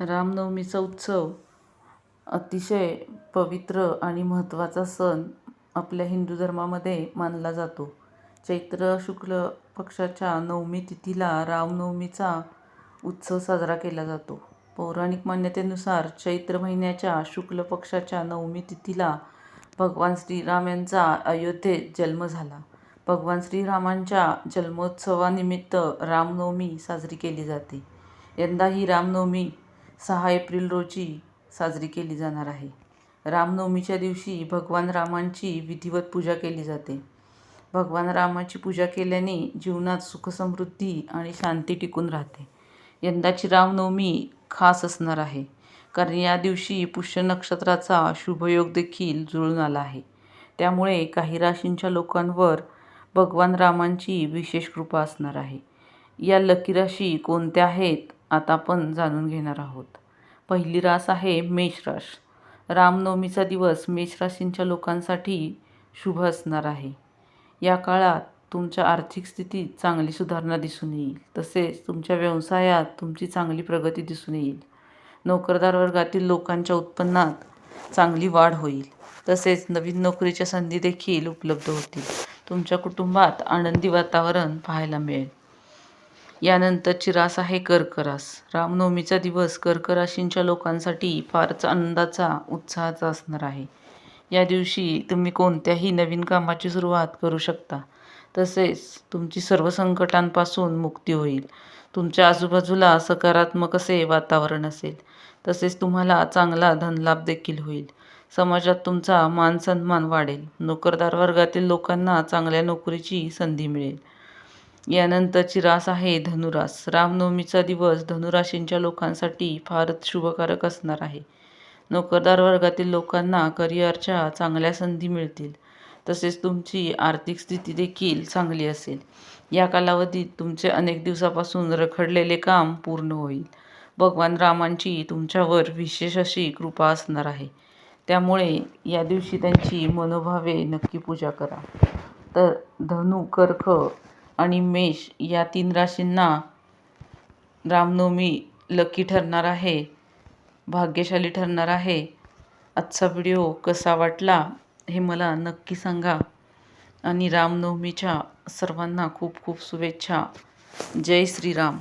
रामनवमीचा उत्सव अतिशय पवित्र आणि महत्त्वाचा सण आपल्या हिंदू धर्मामध्ये मानला जातो. चैत्र शुक्ल पक्षाच्या नवमी तिथीला रामनवमीचा उत्सव साजरा केला जातो. पौराणिक मान्यतेनुसार चैत्र महिन्याच्या शुक्ल पक्षाच्या नवमी तिथीला भगवान श्रीराम यांचा अयोध्येत जन्म झाला. भगवान श्रीरामांच्या जन्मोत्सवानिमित्त रामनवमी साजरी केली जाते. यंदा ही रामनवमी सहा एप्रिल रोजी साजरी केली जाणार आहे. रामनवमीच्या दिवशी भगवान रामांची विधिवत पूजा केली जाते. भगवान रामाची पूजा केल्याने जीवनात सुखसमृद्धी आणि शांती टिकून राहते. यंदाची रामनवमी खास असणार आहे कारण या दिवशी पुष्य नक्षत्राचा शुभयोग देखील जुळून आला आहे. त्यामुळे काही राशींच्या लोकांवर भगवान रामांची विशेष कृपा असणार आहे. या लकी राशी कोणत्या आहेत? आता आपण जाणून घेणार आहोत. पहिली रास आहे मेष राश रामनवमीचा दिवस मेष राशींच्या लोकांसाठी शुभ असणार आहे. या काळात तुमच्या आर्थिक स्थितीत चांगली सुधारणा दिसून येईल. तसेच तुमच्या व्यवसायात तुमची चांगली प्रगती दिसून येईल. नोकरदार वर्गातील लोकांच्या उत्पन्नात चांगली वाढ होईल. तसेच नवीन नोकरीच्या संधी देखील उपलब्ध होतील. तुमच्या कुटुंबात आनंदी वातावरण पाहायला मिळेल. यानंतर चिरास आहे कर्करास. रामनवमीचा दिवस कर्कराशींच्या लोकांसाठी फारच आनंदाचा उत्साहाचा असणार आहे. या दिवशी तुम्ही कोणत्याही नवीन कामाची सुरुवात करू शकता. तसेच तुमची सर्व संकटांपासून मुक्ती होईल. तुमच्या आजूबाजूला सकारात्मक असे वातावरण असेल. तसेच तुम्हाला चांगला धनलाभ देखील होईल. समाजात तुमचा मान सन्मान वाढेल. नोकरदार वर्गातील लोकांना चांगल्या नोकरीची संधी मिळेल. यानंतरची रास आहे धनुरास. रामनवमीचा दिवस धनुराशींच्या लोकांसाठी फारच शुभकारक असणार आहे. नोकरदार वर्गातील लोकांना करिअरच्या चांगल्या संधी मिळतील. तसेच तुमची आर्थिक स्थिती देखील चांगली असेल. या कालावधीत तुमचे अनेक दिवसापासून रखडलेले काम पूर्ण होईल. भगवान रामांची तुमच्यावर विशेष अशी कृपा असणार आहे. त्यामुळे या दिवशी त्यांची मनोभावे नक्की पूजा करा. तर धनु कर्क आणि मेष या तीन राशींना रामनवमी लकी ठरणार आहे भाग्यशाली ठरणार आहे. आजचा व्हिडिओ कसा वाटला हे मला नक्की सांगा. आणि रामनवमीच्या सर्वांना खूप खूप शुभेच्छा. जय श्रीराम.